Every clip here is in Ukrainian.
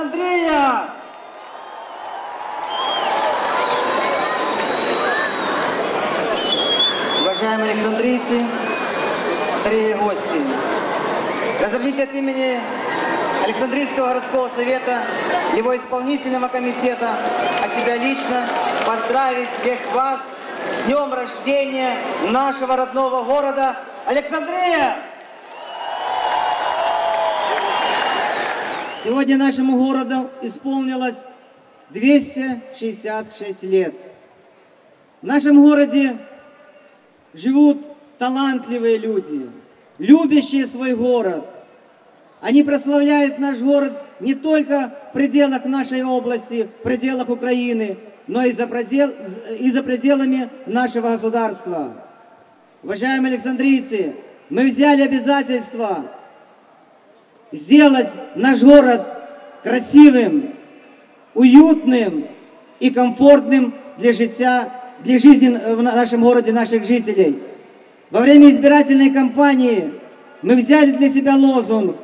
Олександрія! Уважаемые александрийцы, дорогие гости, разрешите от имени Александрийского городского совета, его исполнительного комитета, а себя лично поздравить всех вас с днем рождения нашего родного города Александрия! Сегодня нашему городу исполнилось 266 лет. В нашем городе живут талантливые люди, любящие свой город. Они прославляют наш город не только в пределах нашей области, в пределах Украины, но и за, предел, и за пределами нашего государства. Уважаемые александрийцы, мы взяли обязательство сделать наш город красивым, уютным и комфортным для життя, для жизни в нашем городе наших жителей. Во время избирательной кампании мы взяли для себя лозунг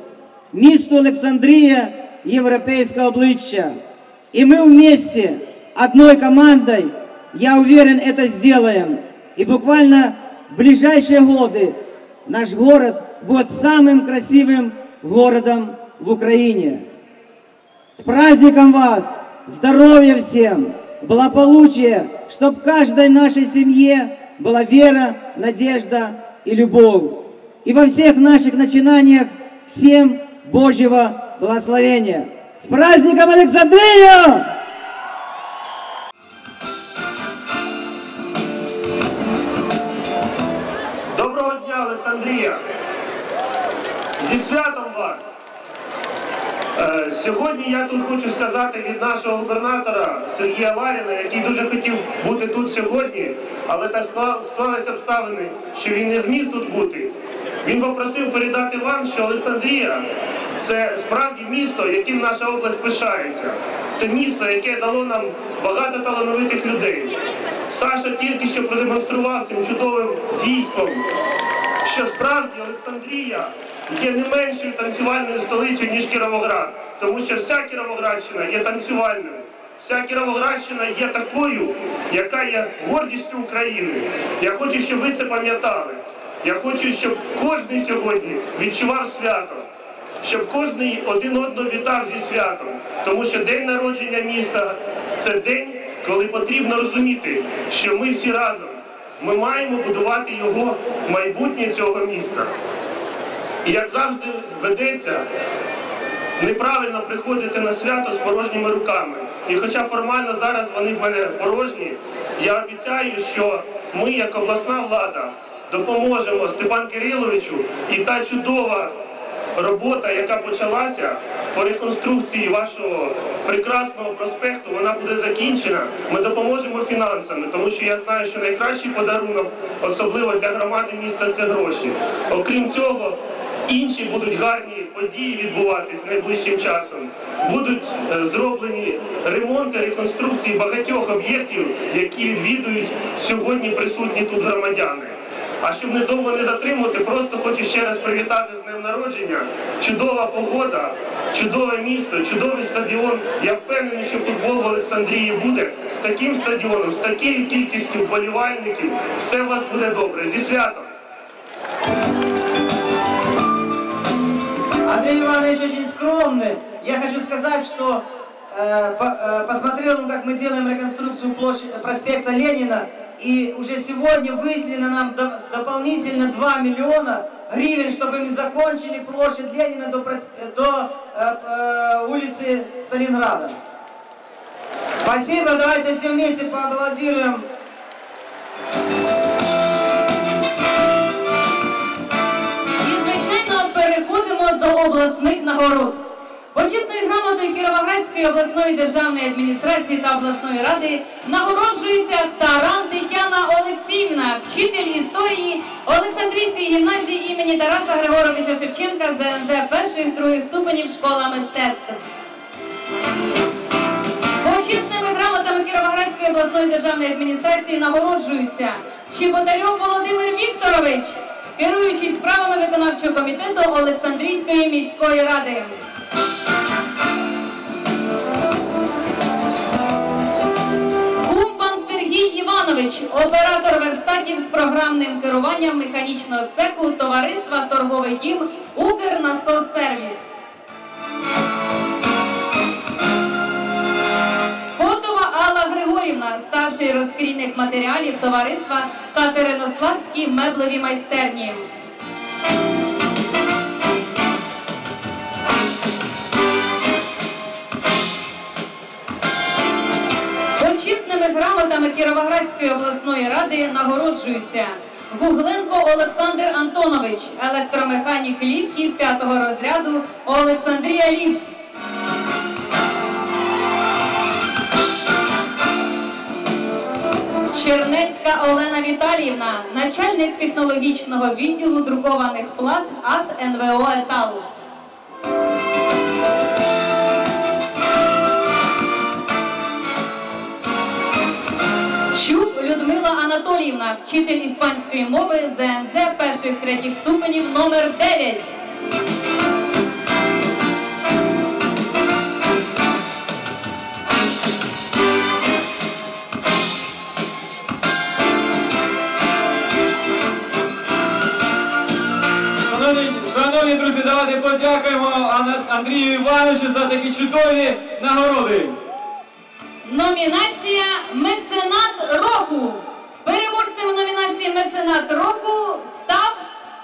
«Місто Олександрія – європейське обличчя». И мы вместе, одной командой, я уверен, это сделаем. И буквально в ближайшие годы наш город будет самым красивым городом в Украине. С праздником вас! Здоровья всем! Благополучия! Чтоб в каждой нашей семье была вера, надежда и любовь. И во всех наших начинаниях всем Божьего благословения. С праздником Александрию! Доброго дня, Олександрія! Зі святом вас! Е, Сьогодні я тут хочу сказати від нашого губернатора Сергія Ларіна, який дуже хотів бути тут сьогодні, але так склалися обставини, що він не зміг тут бути. Він попросив передати вам, що Олександрія це справді місто, яким наша область пишається. Це місто, яке дало нам багато талановитих людей. Саша тільки що продемонстрував цим чудовим дійством, що справді Олександрія є не меншою танцювальною столицею, ніж Кіровоград. Тому що вся Кіровоградщина є танцювальною. Вся Кіровоградщина є такою, яка є гордістю України. Я хочу, щоб ви це пам'ятали. Я хочу, щоб кожен сьогодні відчував свято, щоб кожен один одного вітав зі святом. Тому що день народження міста це день, коли потрібно розуміти, що ми всі разом. Ми маємо будувати його майбутнє цього міста. І як завжди ведеться, неправильно приходити на свято з порожніми руками. І хоча формально зараз вони в мене порожні, я обіцяю, що ми, як обласна влада, допоможемо Степан Кириловичу і та чудова робота, яка почалася по реконструкції вашого прекрасного проспекту, вона буде закінчена. Ми допоможемо фінансами, тому що я знаю, що найкращий подарунок, особливо для громади міста, це гроші. Окрім цього, інші будуть гарні події відбуватись найближчим часом. Будуть е, зроблені ремонти, реконструкції багатьох об'єктів, які відвідують сьогодні присутні тут громадяни. А щоб недовго не затримувати, просто хочу ще раз привітати з днем народження. Чудова погода, чудове місто, чудовий стадіон. Я впевнений, що футбол в Олександрії буде з таким стадіоном, з такою кількістю вболівальників. Все у вас буде добре. Зі святом! Андрей Иванович очень скромный. Я хочу сказать, что э, по- э, посмотрел, он, как мы делаем реконструкцию площади, проспекта Ленина, и уже сегодня выделено нам до- дополнительно 2 миллиона гривен, чтобы мы закончили площадь Ленина до, до э, э, улицы Сталинграда. Спасибо, давайте все вместе поаплодируем нагород. Почесною грамотою Кіровоградської обласної державної адміністрації та обласної ради нагороджується Таран Тетяна Олексіївна, вчитель історії Олександрійської гімназії імені Тараса Григоровича Шевченка ЗНЗ перших других ступенів школа мистецтв. Почесними грамотами Кіровоградської обласної державної адміністрації нагороджуються Чеботарьов Володимир Вікторович, Керуючись справами виконавчого комітету Олександрійської міської ради. Гумпан Сергій Іванович, оператор верстатів з програмним керуванням механічного цеху товариства Торговий дім Укрнасоссервіс. Старший розкрійник матеріалів товариства Катеринославські меблеві майстерні. Почесними грамотами Кіровоградської обласної ради нагороджуються Гугленко Олександр Антонович, електромеханік ліфтів 5-го розряду Олександрія Ліфт. Чернецька Олена Віталіївна, начальник технологічного відділу друкованих плат АТ НВО «Етал». Чуб Людмила Анатоліївна, вчитель іспанської мови ЗНЗ перших третіх ступенів номер 9. Шановні друзі, давайте подякуємо Андрію Івановичу за такі чудові нагороди. Номінація Меценат року. Переможцем номінації Меценат року став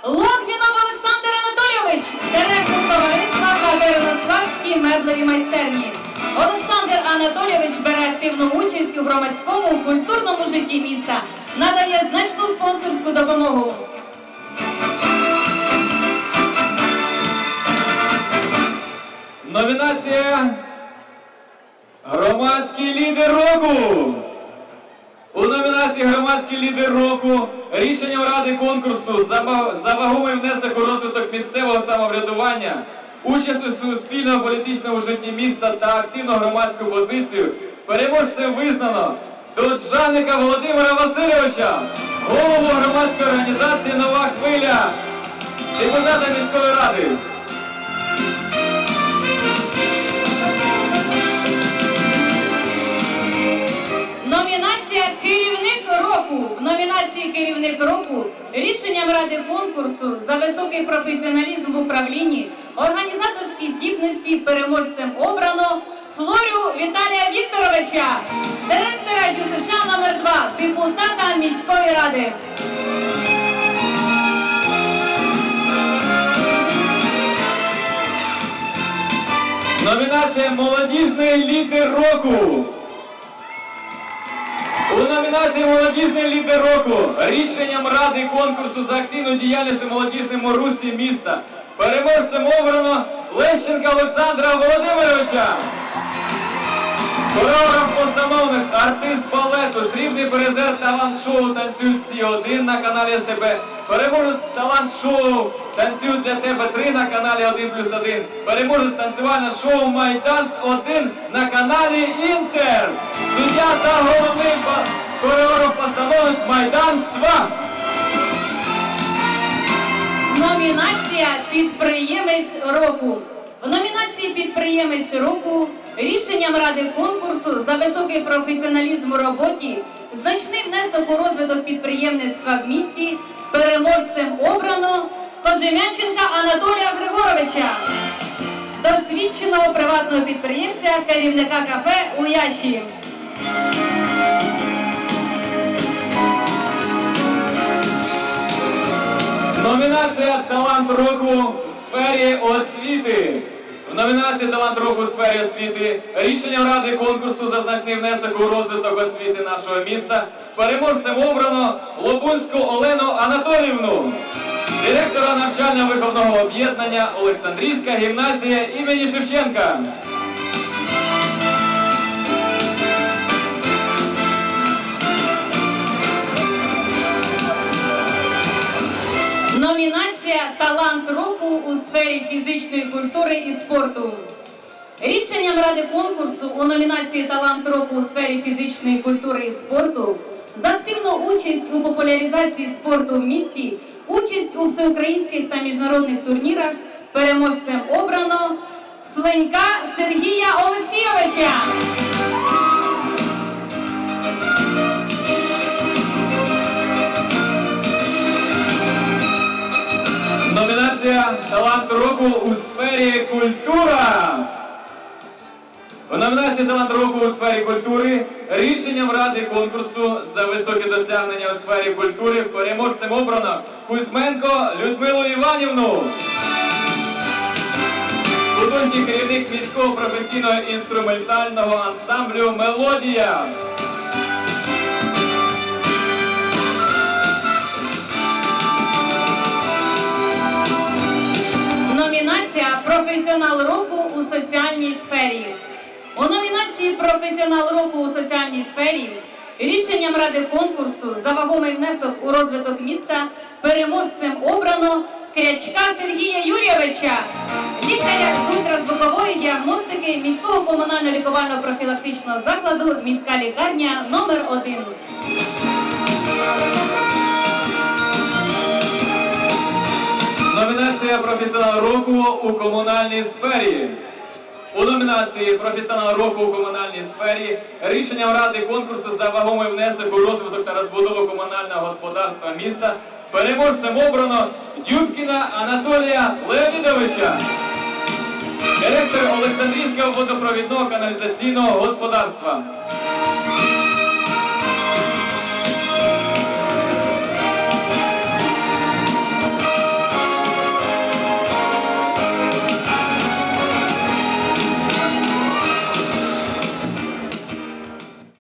Логвінов Олександр Анатолійович, директор товариства Катеринославські меблеві майстерні. Олександр Анатолійович бере активну участь у громадському культурному житті міста, надає значну спонсорську допомогу. Номінація Громадський лідер року. У номінації Громадський лідер року рішенням ради конкурсу за вагомий внесок у розвиток місцевого самоврядування, участь у суспільному політичному житті міста та активну громадську позицію переможцем визнано Доджаника Володимира Васильовича, голову громадської організації Нова хвиля, депутата міської ради. Року. В номінації Керівник року рішенням ради конкурсу за високий професіоналізм в управлінні, організаторські здібності переможцем обрано Флорю Віталія Вікторовича, директора ДЮСШ номер 2 депутата міської ради. Номінація Молодіжний лідер року. У Молодіжний лідер року рішенням ради конкурсу за активну діяльність у молодіжному русі міста переможцем обрано Лещенка Олександра Володимировича. Хореограф постановник, артист балету, срібний призер талант-шоу «Танцюй всі один на каналі СТБ. Переможець талант-шоу «Танцюй для тебе 3 на каналі 1 плюс 1. Переможець танцювальне шоу «Майданс 1 на каналі Інтер. Суддя та головний ба- хореограф постановник «Майданс 2. Номінація Підприємець року. В номінації Підприємець року рішенням ради конкурсу за високий професіоналізм у роботі, значний внесок у розвиток підприємництва в місті переможцем обрано Кожем'яченка Анатолія Григоровича, досвідченого приватного підприємця, керівника кафе у Яші. Номінація Талант року в сфері освіти. В номінації Талант року у сфері освіти рішенням ради конкурсу за значний внесок у розвиток освіти нашого міста переможцем обрано Лобунську Олену Анатоліївну, директора навчально-виховного об'єднання Олександрійська гімназія імені Шевченка. Року у сфері фізичної культури і спорту. Рішенням ради конкурсу у номінації Талант року у сфері фізичної культури і спорту за активну участь у популяризації спорту в місті, участь у всеукраїнських та міжнародних турнірах переможцем обрано Сленька Сергія Олексійовича. Номінація Талант року у сфері культура. У номінації Талант року у сфері культури рішенням ради конкурсу за високі досягнення у сфері культури переможцем обрано Кузьменко Людмилу Іванівну. Художній керівник міського професійного інструментального ансамблю Мелодія. Номінація Професіонал року у соціальній сфері. У номінації Професіонал року у соціальній сфері рішенням ради конкурсу за вагомий внесок у розвиток міста переможцем обрано Крячка Сергія Юрійовича, лікаря з ультразвукової діагностики міського комунально-лікувального профілактичного закладу міська лікарня номер 1 Номінація професіонал року у комунальній сфері. У номінації Професіонал року у комунальній сфері рішенням ради конкурсу за вагомий внесок у розвиток та розбудову комунального господарства міста переможцем обрано Дюбкіна Анатолія Леонідовича, директор Олександрійського водопровідного каналізаційного господарства.